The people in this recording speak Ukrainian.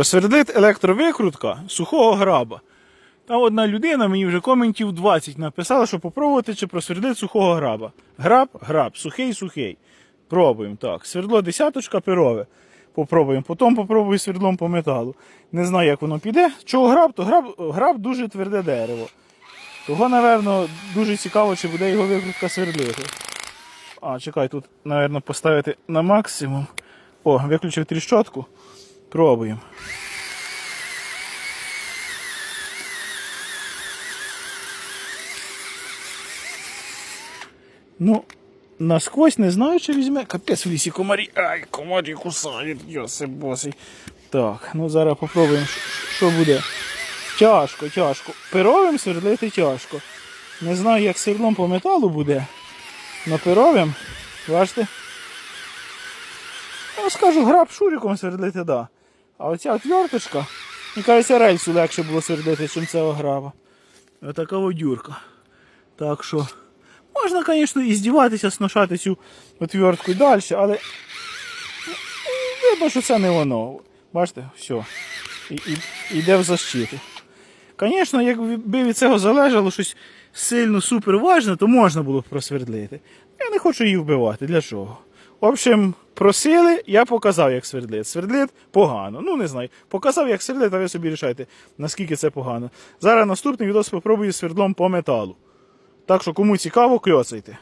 Просвердлит електровикрутка сухого граба. Там одна людина мені вже коментів 20 написала, що попробувати чи просвердлит сухого граба. Граб, граб, сухий, сухий. Пробуємо так. Свердло десяточка перове. Попробуємо. Потім попробую свердлом по металу. Не знаю, як воно піде. Чого граб, то граб, граб дуже тверде дерево. Того, напевно, дуже цікаво, чи буде його викрутка свердлити. А, чекай, тут, напевно, поставити на максимум. О, виключив тріщотку. Пробуємо. Ну, насквозь не знаю, чи візьме. Капець в лісі комарі. Ай, комарі кусають, йоси босий. Так, ну зараз попробуємо, що- буде. Тяжко, тяжко. Перовим свердлити тяжко. Не знаю, як свердлом по металу буде. Но перовим, бачите? Я скажу, граб шуриком свердлити, да. А оця отверточка, мені кажеться, рельсу легше було свердлити, ніж цього граба. Отака водюрка. Так що, можна, звісно, і здіватися, сношати цю отвертку далі, але ну, видно, що це не воно. Бачите, все. І, і, іде в защиту. Звісно, якби від цього залежало щось сильно супер важне, то можна було б просвердлити. Я не хочу її вбивати. Для чого? В общем, просили, я показав, як свердлит. Свердлит погано. Ну, не знаю. Показав, як свердлит, а ви собі рішайте, наскільки це погано. Зараз наступний відос спробую свердлом по металу. Так що, кому цікаво, кльоцайте.